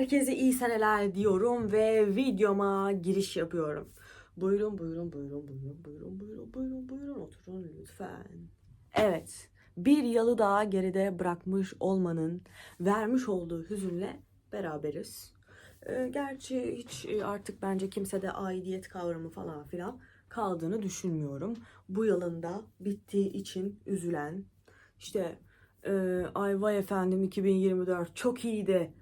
Herkese iyi seneler diyorum ve videoma giriş yapıyorum. Buyurun buyurun buyurun buyurun buyurun buyurun buyurun buyurun oturun lütfen. Evet bir yalı daha geride bırakmış olmanın vermiş olduğu hüzünle beraberiz. Ee, gerçi hiç e, artık bence kimsede aidiyet kavramı falan filan kaldığını düşünmüyorum. Bu yılında bittiği için üzülen işte e, ay vay efendim 2024 çok iyiydi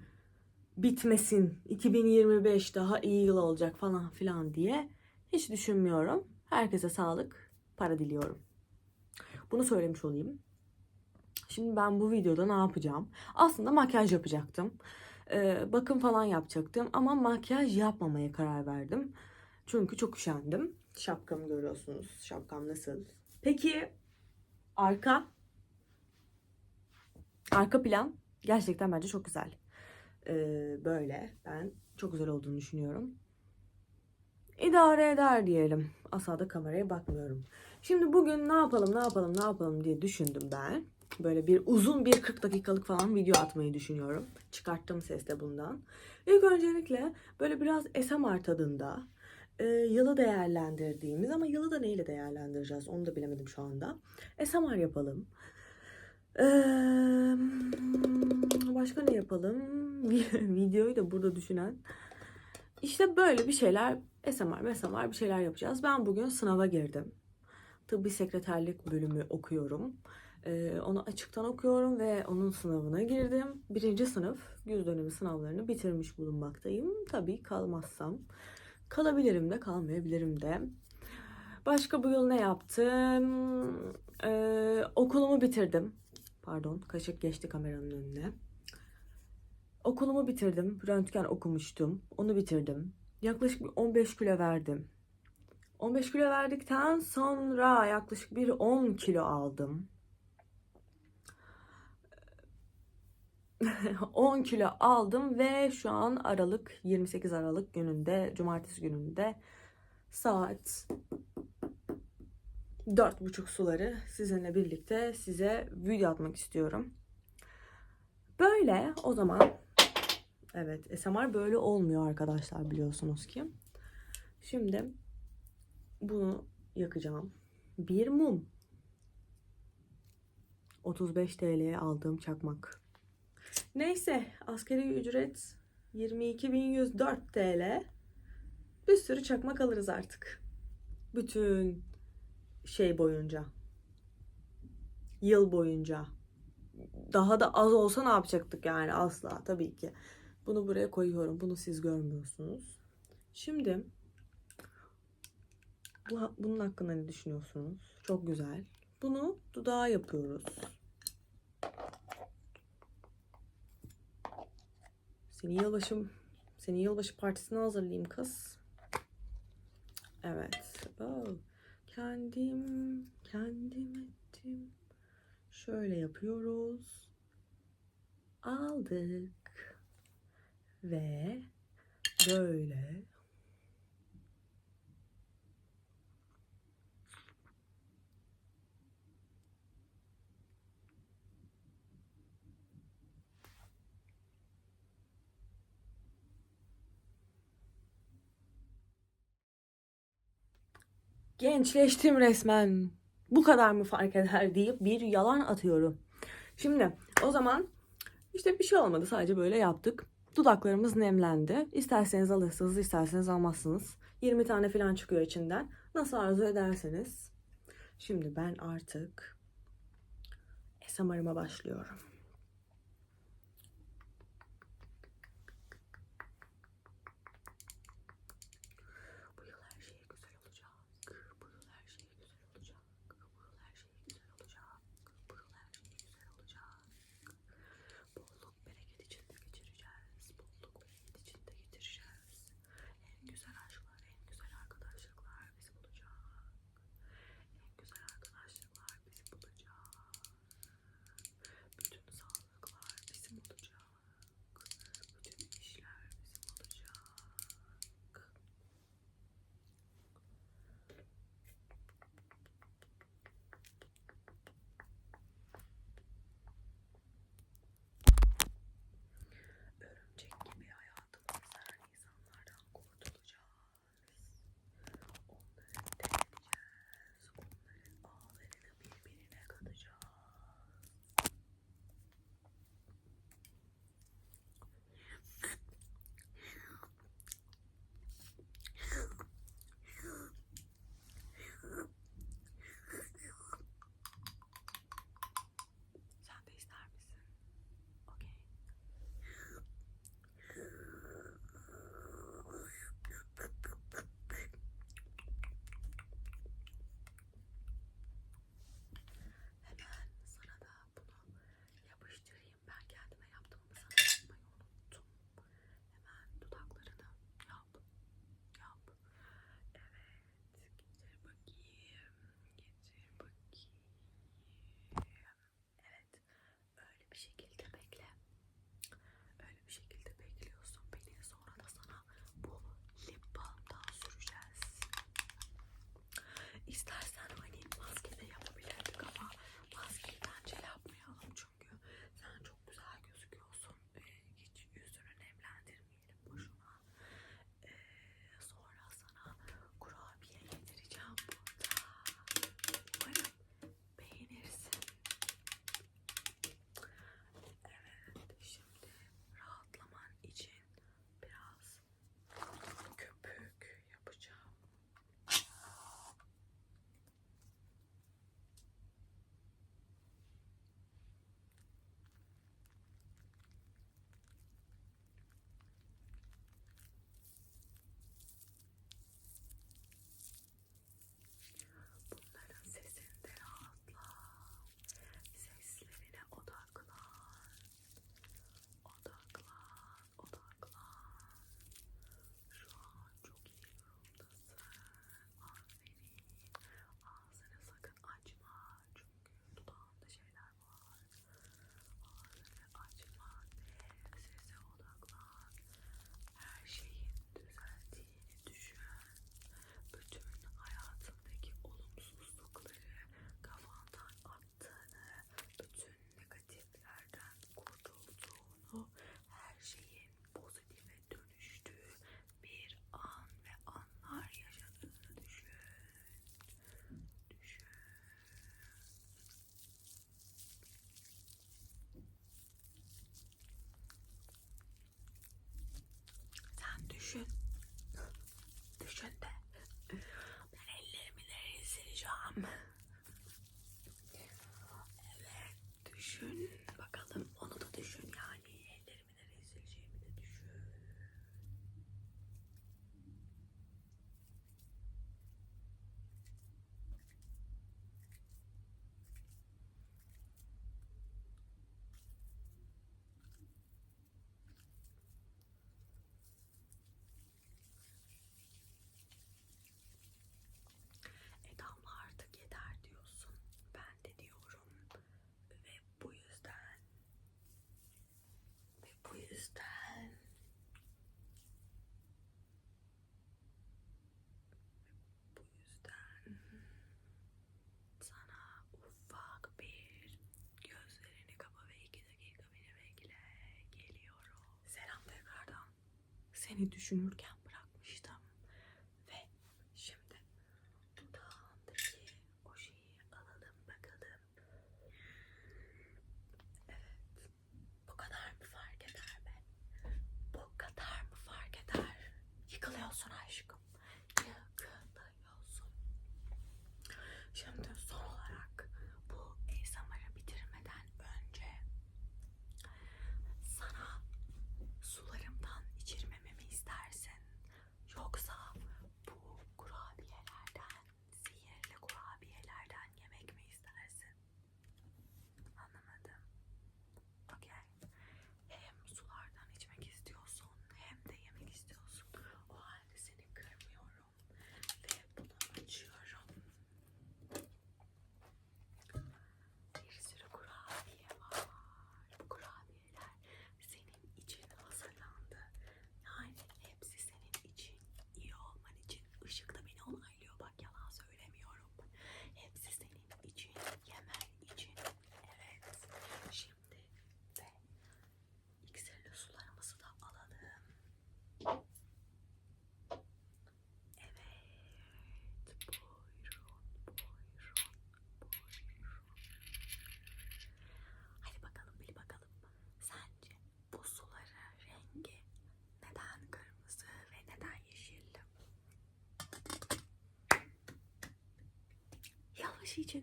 bitmesin 2025 daha iyi yıl olacak falan filan diye hiç düşünmüyorum. Herkese sağlık, para diliyorum. Bunu söylemiş olayım. Şimdi ben bu videoda ne yapacağım? Aslında makyaj yapacaktım. Ee, bakım falan yapacaktım ama makyaj yapmamaya karar verdim. Çünkü çok üşendim. Şapkamı görüyorsunuz. Şapkam nasıl? Peki arka arka plan gerçekten bence çok güzel. Ee, böyle ben çok güzel olduğunu düşünüyorum. İdare eder diyelim. Asla da kameraya bakmıyorum. Şimdi bugün ne yapalım, ne yapalım, ne yapalım diye düşündüm ben. Böyle bir uzun bir 40 dakikalık falan video atmayı düşünüyorum. Çıkarttım ses de bundan. İlk öncelikle böyle biraz SMR tadında e, yılı değerlendirdiğimiz ama yılı da neyle değerlendireceğiz onu da bilemedim şu anda. SMR yapalım. Ee, başka ne yapalım? Videoyu da burada düşünen. İşte böyle bir şeyler SMR, SMR bir şeyler yapacağız. Ben bugün sınava girdim. Tıbbi sekreterlik bölümü okuyorum. Ee, onu açıktan okuyorum ve onun sınavına girdim. Birinci sınıf yüz dönemi sınavlarını bitirmiş bulunmaktayım. Tabii kalmazsam. Kalabilirim de kalmayabilirim de. Başka bu yıl ne yaptım? Ee, okulumu bitirdim. Pardon kaşık geçti kameranın önüne. Okulumu bitirdim. Röntgen okumuştum. Onu bitirdim. Yaklaşık bir 15 kilo verdim. 15 kilo verdikten sonra yaklaşık bir 10 kilo aldım. 10 kilo aldım ve şu an Aralık 28 Aralık gününde cumartesi gününde saat dört buçuk suları sizinle birlikte size video atmak istiyorum. Böyle o zaman evet SMR böyle olmuyor arkadaşlar biliyorsunuz ki. Şimdi bunu yakacağım. Bir mum. 35 TL'ye aldığım çakmak. Neyse askeri ücret 22.104 TL. Bir sürü çakmak alırız artık. Bütün şey boyunca. Yıl boyunca. Daha da az olsa ne yapacaktık yani asla tabii ki. Bunu buraya koyuyorum. Bunu siz görmüyorsunuz. Şimdi bu, bunun hakkında ne düşünüyorsunuz? Çok güzel. Bunu dudağa yapıyoruz. Seni yılbaşı seni yılbaşı partisine hazırlayayım kız. Evet. Oh. Kendim kendim ettim. Şöyle yapıyoruz. Aldık. Ve böyle gençleştim resmen. Bu kadar mı fark eder deyip bir yalan atıyorum. Şimdi o zaman işte bir şey olmadı sadece böyle yaptık. Dudaklarımız nemlendi. İsterseniz alırsınız, isterseniz almazsınız. 20 tane falan çıkıyor içinden. Nasıl arzu ederseniz. Şimdi ben artık SMR'ıma başlıyorum. Seni düşünürken bırakmıştım. Ve şimdi dudağındaki o şeyi alalım bakalım. Evet. Bu kadar mı fark eder be? Bu kadar mı fark eder? Yıkılıyorsun aşkım. 期间。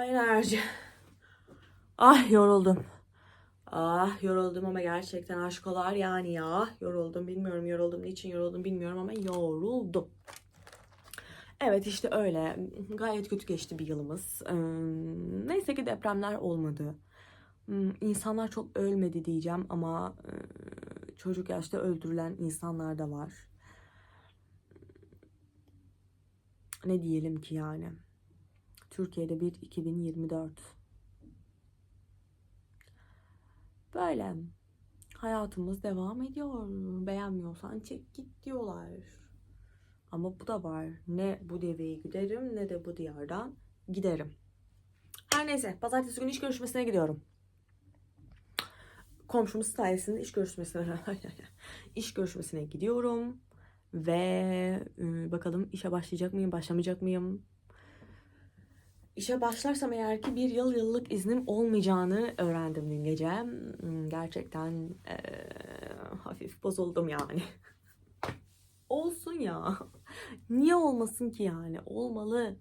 Ay enerji. Ah yoruldum. Ah yoruldum ama gerçekten aşkolar yani ya. Yoruldum bilmiyorum yoruldum. Niçin yoruldum bilmiyorum ama yoruldum. Evet işte öyle. Gayet kötü geçti bir yılımız. Ee, neyse ki depremler olmadı. Hmm, İnsanlar çok ölmedi diyeceğim ama e, çocuk yaşta öldürülen insanlar da var. Ne diyelim ki yani. Türkiye'de bir 2024. Böyle. Hayatımız devam ediyor. Beğenmiyorsan çek git diyorlar. Ama bu da var. Ne bu deveyi giderim ne de bu diyardan giderim. Her neyse pazartesi günü iş görüşmesine gidiyorum. Komşumuz sayesinde iş görüşmesine iş görüşmesine gidiyorum ve e, bakalım işe başlayacak mıyım, başlamayacak mıyım? İşe başlarsam eğer ki bir yıl yıllık iznim olmayacağını öğrendim dün gece. Hmm, Gerçekten e, hafif bozuldum yani. Olsun ya. Niye olmasın ki yani? Olmalı.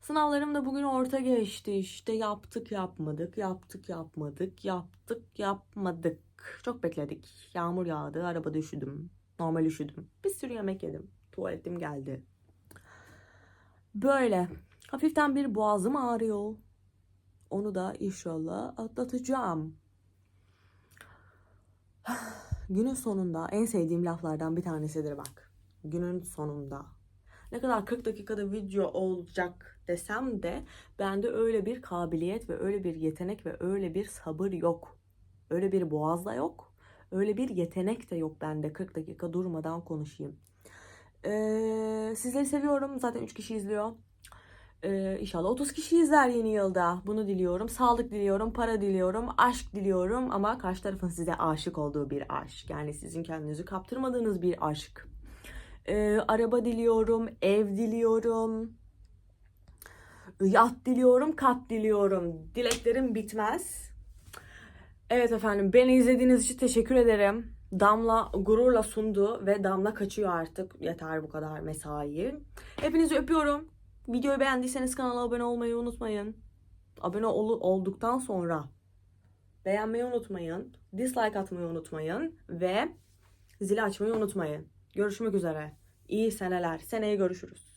Sınavlarım da bugün orta geçti işte. Yaptık yapmadık, yaptık yapmadık, yaptık yapmadık. Çok bekledik. Yağmur yağdı, arabada üşüdüm. Normal üşüdüm. Bir sürü yemek yedim. Tuvaletim geldi. Böyle. Hafiften bir boğazım ağrıyor. Onu da inşallah atlatacağım. Günün sonunda en sevdiğim laflardan bir tanesidir bak. Günün sonunda. Ne kadar 40 dakikada video olacak desem de bende öyle bir kabiliyet ve öyle bir yetenek ve öyle bir sabır yok. Öyle bir boğaz da yok. Öyle bir yetenek de yok bende 40 dakika durmadan konuşayım. Ee, sizleri seviyorum. Zaten 3 kişi izliyor. Ee, inşallah 30 kişi izler yeni yılda. Bunu diliyorum. Sağlık diliyorum, para diliyorum, aşk diliyorum ama karşı tarafın size aşık olduğu bir aşk. Yani sizin kendinizi kaptırmadığınız bir aşk. Ee, araba diliyorum, ev diliyorum, yat diliyorum, kat diliyorum. Dileklerim bitmez. Evet efendim beni izlediğiniz için teşekkür ederim. Damla gururla sundu ve Damla kaçıyor artık. Yeter bu kadar mesai. Hepinizi öpüyorum. Videoyu beğendiyseniz kanala abone olmayı unutmayın. Abone ol- olduktan sonra beğenmeyi unutmayın. Dislike atmayı unutmayın. Ve zili açmayı unutmayın. Görüşmek üzere. İyi seneler. Seneye görüşürüz.